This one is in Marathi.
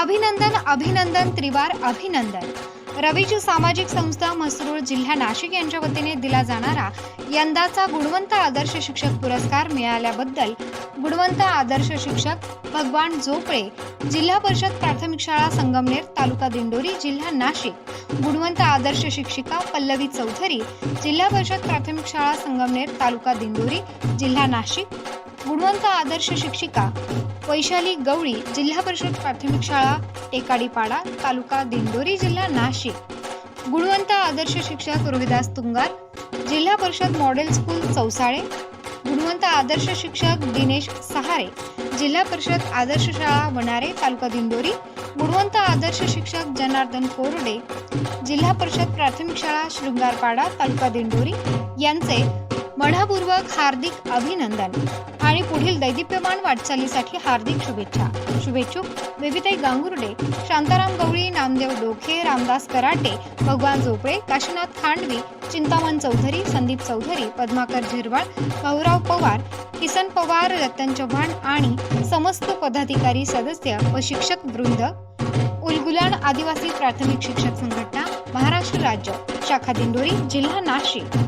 अभिनंदन अभिनंदन त्रिवार अभिनंदन. रवीची सामाजिक संस्था मसरूळ जिल्हा नाशिक यांच्या वतीने दिला जाणारा यंदाचा गुणवंत आदर्श शिक्षक पुरस्कार मिळाल्याबद्दल गुणवंत आदर्श शिक्षक भगवान जोपळे जिल्हा परिषद प्राथमिक शाळा संगमनेर तालुका दिंडोरी जिल्हा नाशिक. गुणवंत आदर्श शिक्षिका पल्लवी चौधरी जिल्हा परिषद प्राथमिक शाळा संगमनेर तालुका दिंडोरी जिल्हा नाशिक. गुणवंत आदर्श शिक्षिका वैशाली गवळी जिल्हा परिषद प्राथमिक शाळा टेकाडीपाडा तालुका दिंडोरी जिल्हा नाशिक. गुणवंत आदर्श शिक्षक रोहिदास तुंगार जिल्हा परिषद मॉडेल स्कूल चौसाळे गुणवंत आदर्श शिक्षक दिनेश सहारे जिल्हा परिषद आदर्श शाळा वनारे तालुका दिंडोरी गुणवंत आदर्श शिक्षक जनार्दन कोरडे जिल्हा परिषद प्राथमिक शाळा शृंगारपाडा तालुका दिंडोरी यांचे मनपूर्वक हार्दिक अभिनंदन आणि पुढील दैदिप्यमान वाटचालीसाठी हार्दिक शुभेच्छा. शुभेच्छुक बेबीताई गांगुर्डे शांताराम गवळी नामदेव डोखे रामदास कराटे भगवान झोपळे काशीनाथ खांडवी चिंतामण चौधरी संदीप चौधरी पद्माकर झिरवाळ भाऊराव पवार किसन पवार रतन चव्हाण आणि समस्त पदाधिकारी सदस्य व शिक्षक वृंद उलगुलान आदिवासी प्राथमिक शिक्षक संघटना महाराष्ट्र राज्य शाखा दिंडोरी जिल्हा नाशिक.